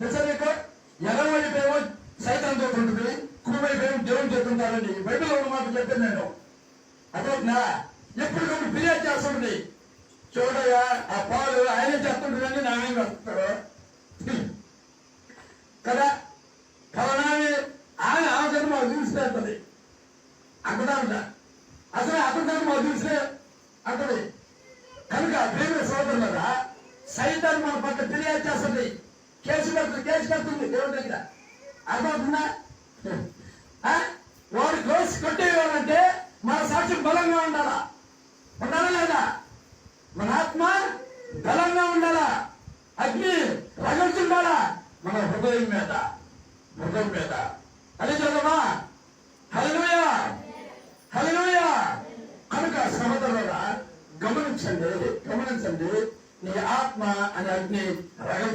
తెలుసా మీకు ఎడం వైపు ఏమో ఉంటుంది కుడి వైపు దేవుని చెప్తుంటారండి బైబిల్ ఉన్న మాట చెప్పాను నేను. అదొకనా ఎప్పటికప్పుడు ఫిర్యాదు చేస్తుంది చూడగా ఆ పాలు ఆయన చెప్తుంటుందని నా ఆయన వస్తాడు కదా ఫలానాని ఆయన ఆలోచన మాకు చూపిస్తుంది అంటదా. అసలు అతను మాకు చూస్తే అంటది. కనుక ప్రేమ సోదరులరా సైతాన్ని మన పట్ల ఫిర్యాదు చేస్తుంది. కేసు పెడుతుంది దేవుడి దగ్గర. అర్థమవుతుందా? వాడు కేసు కొట్టేయాలంటే మన సాక్ష్యం బలంగా ఉండాలా? ఉండాలా లేదా? మన ఆత్మ బలంగా ఉండాలా? అగ్ని రగులుతుండాలా మన హృదయం మీద హృదయం మీద. అదే చదవమా? హల్లెలూయా! హల్లెలూయా! కనుక సహోదరులారా గమనించండి గమనించండి నీ ఆత్మ అనే అగ్ని రగలు